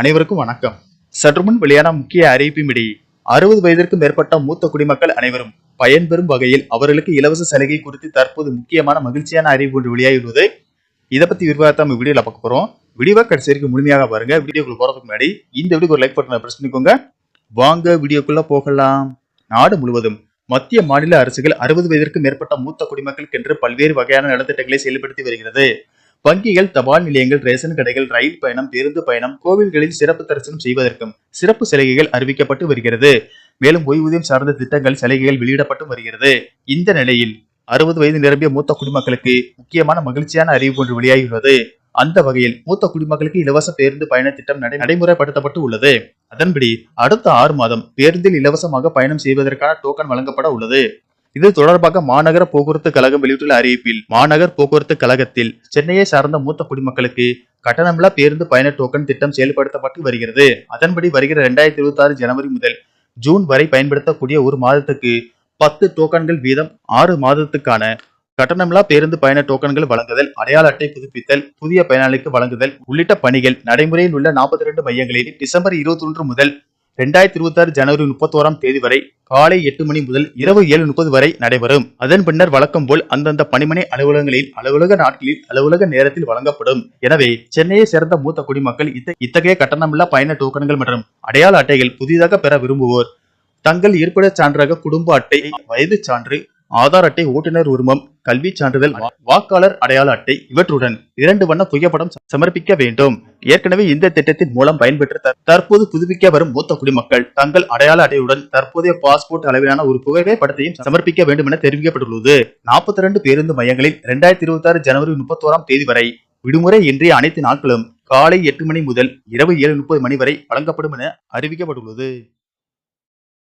அனைவருக்கும் வணக்கம். சற்று முன் வெளியான முக்கிய அறிவிப்பின்படி அறுபது வயதிற்கும் மேற்பட்ட மூத்த குடிமக்கள் அனைவரும் பயன்பெறும் வகையில் அவர்களுக்கு இலவச சலுகை குறித்து தற்போது முக்கியமான மகிழ்ச்சியான அறிவிப்பு ஒன்று வெளியாகியுள்ளது. இதை பத்தி விரிவாக நம்ம வீடியோல பார்க்க போறோம். வீடியோவை கடைசி வரைக்கும் முழுமையாக பாருங்க. வீடியோக்குள்ள போறதுக்கு முன்னாடி இந்த வீடியோக்கு ஒரு லைக் பட்டனை பிரஸ் பண்ணிக்கோங்க. வாங்க வீடியோக்குள்ள போகலாம். நாடு முழுவதும் மத்திய மாநில அரசுகள் அறுபது வயதிற்கு மேற்பட்ட மூத்த குடிமக்களுக்கென்று பல்வேறு வகையான நலத்திட்டங்களை செயல்படுத்தி வருகிறது. வங்கிகள் தபால் நிலையங்கள் ரேஷன் கடைகள் ரயில் பயணம் பேருந்து பயணம் கோவில்களில் சிறப்பு தரிசனம் செய்வதற்கும் சிறப்பு சலுகைகள் அறிவிக்கப்பட்டு வருகிறது. மேலும் ஓய்வூதியம் சார்ந்த திட்டங்கள் சலுகைகள் வெளியிடப்பட்டு வருகிறது. இந்த நிலையில் அறுபது வயது நிரம்பிய மூத்த குடிமக்களுக்கு முக்கியமான மகிழ்ச்சியான அறிவிப்பு ஒன்று வெளியாகியுள்ளது. அந்த வகையில் மூத்த குடிமக்களுக்கு இலவச பேருந்து பயண திட்டம் நடை- நடைமுறைப்படுத்தப்பட்டு உள்ளது. அதன்படி அடுத்த ஆறு மாதம் பேருந்தில் இலவசமாக பயணம் செய்வதற்கான டோக்கன் வழங்கப்பட உள்ளது. இது தொடர்பாக மாநகர போக்குவரத்து கழகம் வெளியிட்டுள்ள அறிவிப்பில் மாநகர் போக்குவரத்து கழகத்தில் சென்னையை சார்ந்த மூத்த குடிமக்களுக்கு கட்டணமில்லா பேருந்து பயண டோக்கன் திட்டம் செயல்படுத்தப்பட்டு வருகிறது. அதன்படி வருகிற இரண்டாயிரத்தி இருபத்தி ஆறு ஜனவரி முதல் ஜூன் வரை பயன்படுத்தக்கூடிய ஒரு மாதத்துக்கு பத்து டோக்கன்கள் வீதம் ஆறு மாதத்துக்கான கட்டணமில்லா பேருந்து பயண டோக்கன்கள் வழங்குதல் அடையாள அட்டை புதுப்பித்தல் புதிய பயனாளிக்கு வழங்குதல் உள்ளிட்ட பணிகள் நடைமுறையில் உள்ள நாற்பத்தி இரண்டு மையங்களில் டிசம்பர் இருபத்தி ஒன்று முதல் இரண்டாயிரத்தி இருபத்தி ஆறு ஜனவரி முப்பத்தோராம் தேதி வரை காலை எட்டு மணி முதல் இரவு ஏழு முப்பது வரை நடைபெறும். அதன் பின்னர் வழக்கம் போல் அந்தந்த பணிமனை அலுவலகங்களில் அலுவலக நாட்களில் அலுவலக நேரத்தில் வழங்கப்படும். எனவே சென்னையை சேர்ந்த மூத்த குடிமக்கள் இத்த- இத்தகைய கட்டணமில்லா பயண டோக்கன்கள் மற்றும் அடையாள அட்டைகள் புதிதாக பெற விரும்புவோர். தங்கள் இருப்பிடச் சான்றாக குடும்ப அட்டை வயது சான்று ஆதார் அட்டை ஓட்டுநர் உரிமம் கல்வி சான்றிதழ் வாக்காளர் அடையாள அட்டை இவற்றுடன் இரண்டு வண்ண புகைப்படம் சமர்ப்பிக்க வேண்டும். ஏற்கனவே இந்த திட்டத்தின் மூலம் பயன்பெற்ற தற்போது புதுப்பிக்க வரும் மூத்த குடிமக்கள் தங்கள் அடையாள அட்டையுடன் தற்போதைய பாஸ்போர்ட் அளவிலான ஒரு புகைப்படத்தையும் சமர்ப்பிக்க வேண்டும் என தெரிவிக்கப்பட்டுள்ளது. நாற்பத்தி ரெண்டு பேருந்து மையங்களில் இரண்டாயிரத்தி இருபத்தி ஆறு ஜனவரி முப்பத்தோராம் தேதி வரை விடுமுறை இன்றைய அனைத்து நாட்களும் காலை எட்டு மணி முதல் இரவு ஏழு முப்பது மணி வரை வழங்கப்படும் என அறிவிக்கப்பட்டுள்ளது.